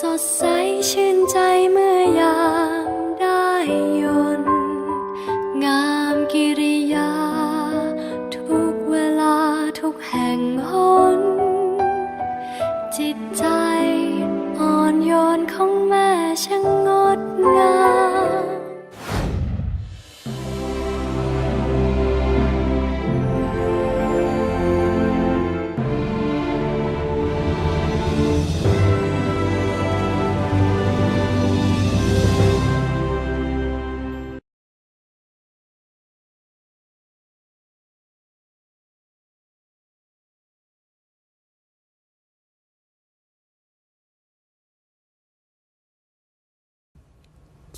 สดใสชื่นใจเมื่อยามได้ยนงามกิริยา ทุกเวลาทุกแห่งหน จิตใจอ่อนโยนของแม่ช่างงดงาม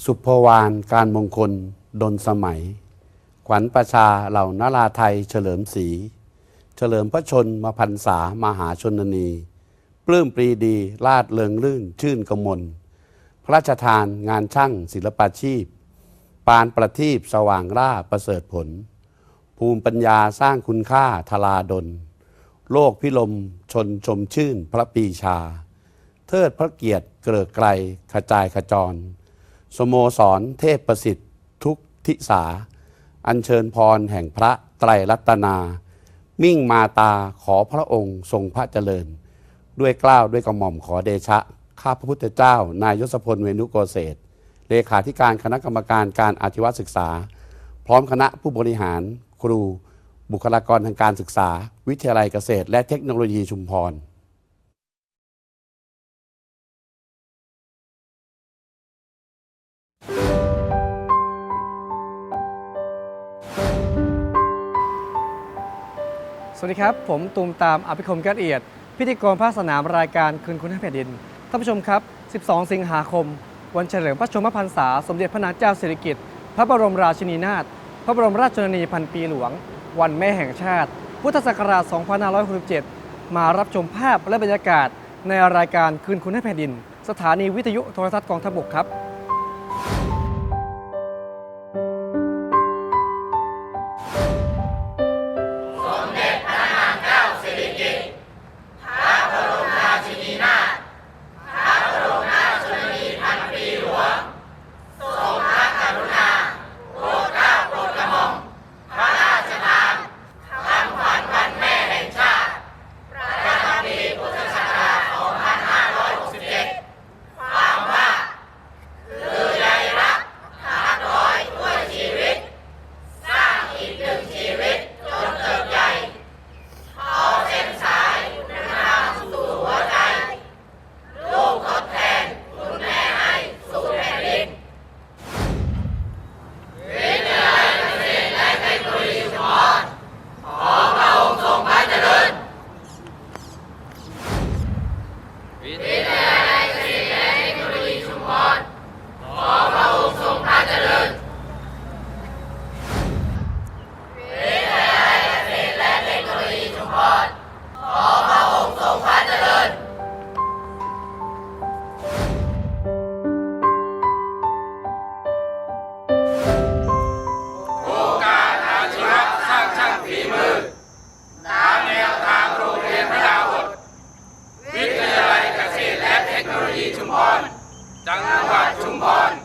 สุภวานการมงคล ดนสมัย ขวัญประชาเหล่านาราไทยเฉลิมศรีเฉลิมพระชนมาพันษามหาชนนี ปลื้มปรีดีลาดเริงลื่น ชื่นกมล พระราชทานงานช่างศิลปาชีพ ปานประทีปสว่างร่าประเสริฐผล ภูมิปัญญาสร้างคุณค่าทลาดล โลกพิลมชนชมชื่นพระปีชา เทิดพระเกียรติเกลือไกลขจายขจร สโมสรเทพประสิทธิ์ทุกทิสา อัญเชิญพรแห่งพระไตรรัตนา มิ่งมาตาขอพระองค์ทรงพระเจริญ ด้วยกล้าวด้วยกระหม่อมขอเดชะ ข้าพระพุทธเจ้า นายยศพลเวนุโกเศษเลขาธิการคณะกรรมการการอาชีวศึกษา พร้อมคณะผู้บริหาร ครู บุคลากรทางการศึกษา วิทยาลัยเกษตร และเทคโนโลยีชุมพร สวัสดีครับ ผมตูมตามอภิคมแก้วลเอียด พิธีกรภาคสนามรายการคืนคุณให้แผ่นดิน ท่านผู้ชมครับ 12 สิงหาคม วันเฉลิมพระชนมพรรษา สมเด็จพระนางเจ้าสิริกิติ์พระบรมราชินีนาถพระบรมราชชนนีพันปีหลวง วันแม่แห่งชาติ พุทธศักราช 2567 มารับชมภาพและบรรยากาศในรายการคืนคุณให้แผ่นดิน สถานีวิทยุโทรทัศน์กองทัพบกครับ Chào mừng!